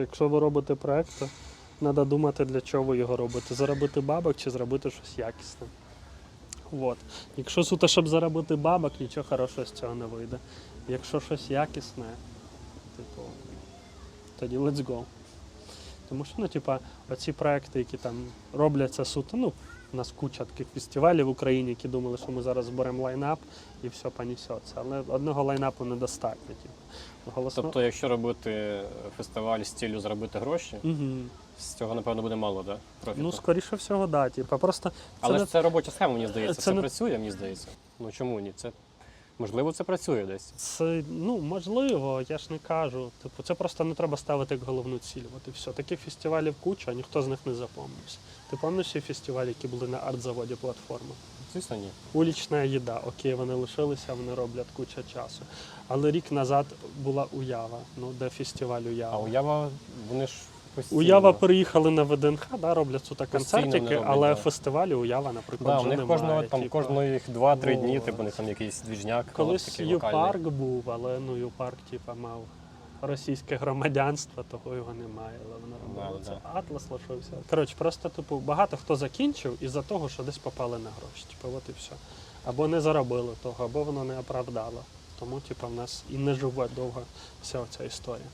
Якщо ви робите проект, то треба думати, для чого ви його робите. Заробити бабок чи зробити щось якісне. От. Якщо суто, щоб заробити бабок, нічого хорошого з цього не вийде. Якщо щось якісне, типу, тоді let's go. Тому що, ну, типа, оці проекти, які там робляться суто, ну, у нас куча таких фестивалів в Україні, які думали, що ми зараз зберемо лайнап і все понесеться. Але одного лайнапу недостатньо. Типу. Голосно... Тобто, якщо робити фестиваль з ціллю заробити гроші, Угу. з цього, напевно, буде мало, да? Профіту. Ну, скоріше всього, да. Типа, просто це Але не- ж це робоча схема, мені здається. Це Це, не- працює, мені здається. Ну чому ні? Це можливо це працює десь. Це ну можливо, я ж не кажу. Типу, це просто не треба ставити як головну ціль. От і все. Таких фестивалів куча, ніхто з них не запомнився. Ти пам'ятаєш ці фестивалі, які були на арт-заводі платформи? Звісно, ні. Улічна їда, окей, вони лишилися, вони роблять куча часу. Але рік назад була уява, ну де фестиваль уява. А уява, вони ж постійно. Уява переїхали на ВДНХ, да, роблять Постійно концертики, роблять, але да. фестивалі уява, наприклад, Да, у вже них немає. кожного там типу. кожної 2-3 дні, Вот. типу, у них там якийсь двіжняк, Колись такий локальний. Ю-парк був, але ну Ю-парк, типа, мав російське громадянство, того його немає, але воно Да, робило. Це да. Атлас лишився. Коротше, просто типу багато хто закінчив із-за того, що десь попали на гроші. Типу, от і все. Або не заробили того, або воно не оправдало. Тому, типу, в нас і не живе довго вся ця історія.